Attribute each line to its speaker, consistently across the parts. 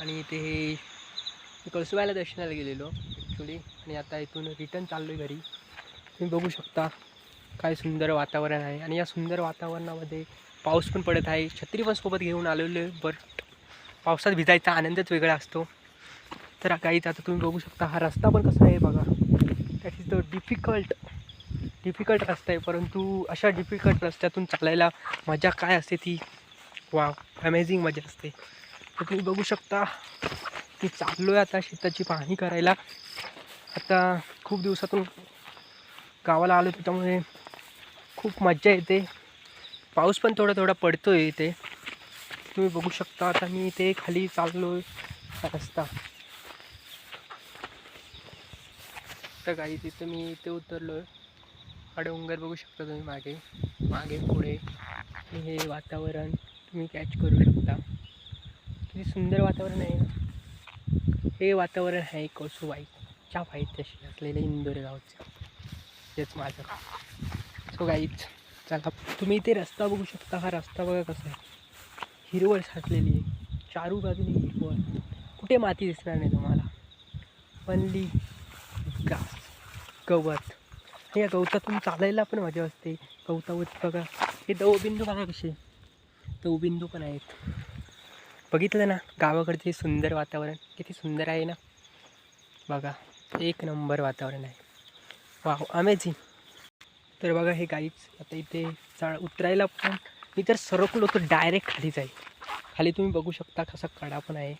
Speaker 1: आणि इथे हे मी कळसुबाईला दर्शनाला गेलेलो ॲक्च्युली आणि आता इथून रिटर्न चाललो आहे घरी. तुम्ही बघू शकता काय सुंदर वातावरण आहे. आणि या सुंदर वातावरणामध्ये पाऊस पण पडत आहे. छत्री पण सोबत घेऊन आलेलो आहे बट पावसात भिजायचा आनंदच वेगळा असतो. तर काहीच आता तुम्ही बघू शकता हा रस्ता पण कसा आहे बघा. That is the difficult difficult रस्ता आहे. परंतु अशा डिफिकल्ट रस्त्यातून चालायला मजा काय असते ती? वा अमेझिंग मजा असते. तर तुम्ही बघू शकता की चाललो आहे आता शेताची पाहणी करायला. आता खूप दिवसातून गावाला आलो त्याच्यामुळे खूप मज्जा येते. पाऊस पण थोडा थोडा पडतो आहे इथे. तुम्ही बघू शकता आता मी इथे खाली चाललो आहे रस्ता. तर काही तिथं मी इथे उतरलो आहे डोंगर बघू शकता तुम्ही मागे. मागे पुढे. हे वातावरण तुम्ही कॅच करू शकता. किती सुंदर वातावरण आहे. हे वातावरण आहे कौसुबाईच्या पायथ्याशी असलेल्या इंदोरे गावचं तेच माझं. सो गाईच चला तुम्ही इथे रस्ता बघू शकता. हा रस्ता बघा कसा आहे. हिरवळ साचलेली आहे. चारू बाजूने हिरवळ. कुठे माती दिसणार नाही तुम्हाला. वनली ग्रास गवत. हे या गवतातून चालायला पण मजा असते. गवतावर बघा. हे दवबिंदू बघा कसे. दवबिंदू पण आहेत. बघितलं ना गावाकडचे सुंदर वातावरण किती सुंदर आहे ना. बघा एक नंबर वातावरण आहे. वा अमेझिंग तर बघा हे गाईच आता इथे चा उतरायला पण मी तर सरकलो तर डायरेक्ट खाली जाईल खाली तुम्ही बघू शकता कसा कडा पण आहे.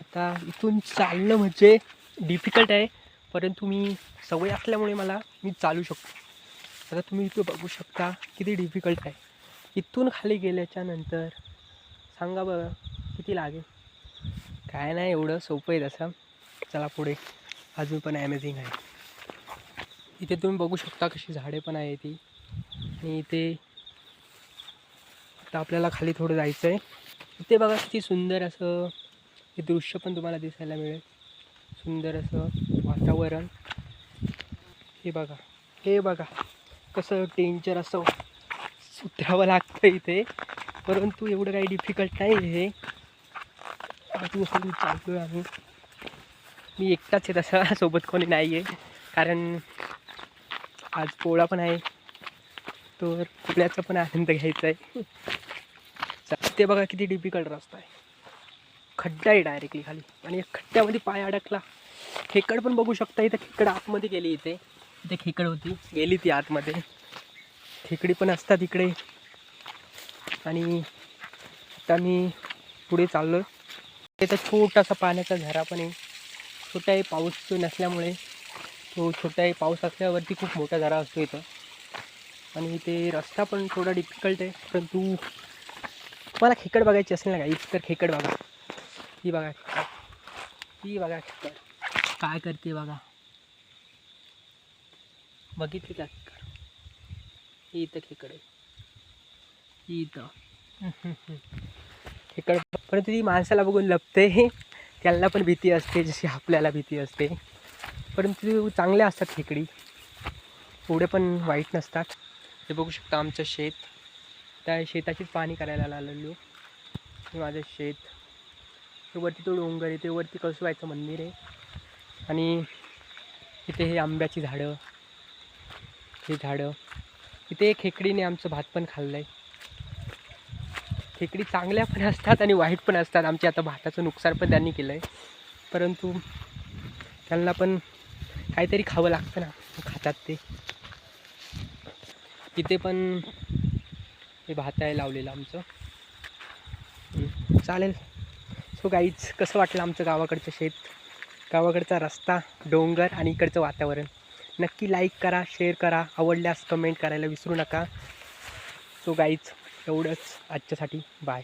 Speaker 1: आता इथून चालणं म्हणजे डिफिकल्ट आहे परंतु मी सवय असल्यामुळे मला मी चालू शकतो. आता तुम्ही इथं बघू शकता किती डिफिकल्ट आहे. इथून खाली गेल्याच्यानंतर सांगा बघा किती लागेल? काय नाही एवढं सोपं आहे तसं. चला पुढे. अजून पण ॲमेझिंग आहे. इथे तुम्ही बघू शकता कशी झाडे पण आहे ती. आणि इथे आता आपल्याला खाली थोडं जायचं आहे इथे बघा किती सुंदर असं हे दृश्य पण तुम्हाला दिसायला मिळेल. सुंदर असं वातावरण. हे बघा. हे बघा. कसं डेंजर असं उतरावं लागतं इथे. परंतु एवढं काही डिफिकल्ट नाही हे अजून हळू चाललो आहे आम्ही मी एकटाच आहे तसं सोबत कोणी नाही आहे कारण आज पोळा पण आहे. तर पोळ्याचा पण आनंद घ्यायचा आहे ते बघा किती डिफिकल्ट रस्ता आहे. खड्डा आहे डायरेक्टली खाली. आणि या खड्ड्यामध्ये पाय अडकला. खेकड पण बघू शकता इथं. खेकड आतमध्ये गेली इथे. इथे खेकड होती. गेली ती आतमध्ये. खेकडी पण असतात इकडे. आणि आता मी पुढे चाललो इथं छोटासा पाण्याचा झरा पण आहे. छोटाही पाऊस नसल्यामुळे तो छोटाही पाऊस असल्यावरती खूप मोठा झरा असतो इथं. आणि इथे रस्ता पण थोडा डिफिकल्ट आहे परंतु मला खेकड बघायची असेल ना का तर खेकड बघा. ही बघा खेकड. ही बघा खेकड. काय करते बघा. बघितली का खेकड? ही इथं खेकड आहे. ही इथं. खेकड परंतु ती माणसाला बघून लपते. त्यांना पण भीती असते जशी आपल्याला भीती असते. परंतु चांगल्या असतात खेकडी. एवढे पण वाईट नसतात. हे बघू शकता आमचं शेत. त्या शेताचीच पाणी करायला आलेलो हे माझं शेत. वरती तो डोंगर आहे ते वरती कळसुबाईचं मंदिर आहे. आणि इथे हे आंब्याची झाडं. हे झाडं. इथे खेकडीने आमचं भात पण खाल्लं आहे खेकडी चांगल्या पण असतात आणि वाईट पण असतात. आमचे आता भाताचं नुकसान पण त्यांनी केलं आहे परंतु त्यांना पण काहीतरी खावं लागतं ना खातात ते. इथे पण हे भात आहे लावलेलं आमचं. चालेल. सो गाईच कसं वाटलं आमचं गावाकडचं शेत? गावाकडचा रस्ता डोंगर आणि इकडचं वातावरण. नक्की लाईक करा शेअर करा. आवडल्यास कमेंट करायला विसरू नका. सो गाईच एवढंच. आजच्यासाठी बाय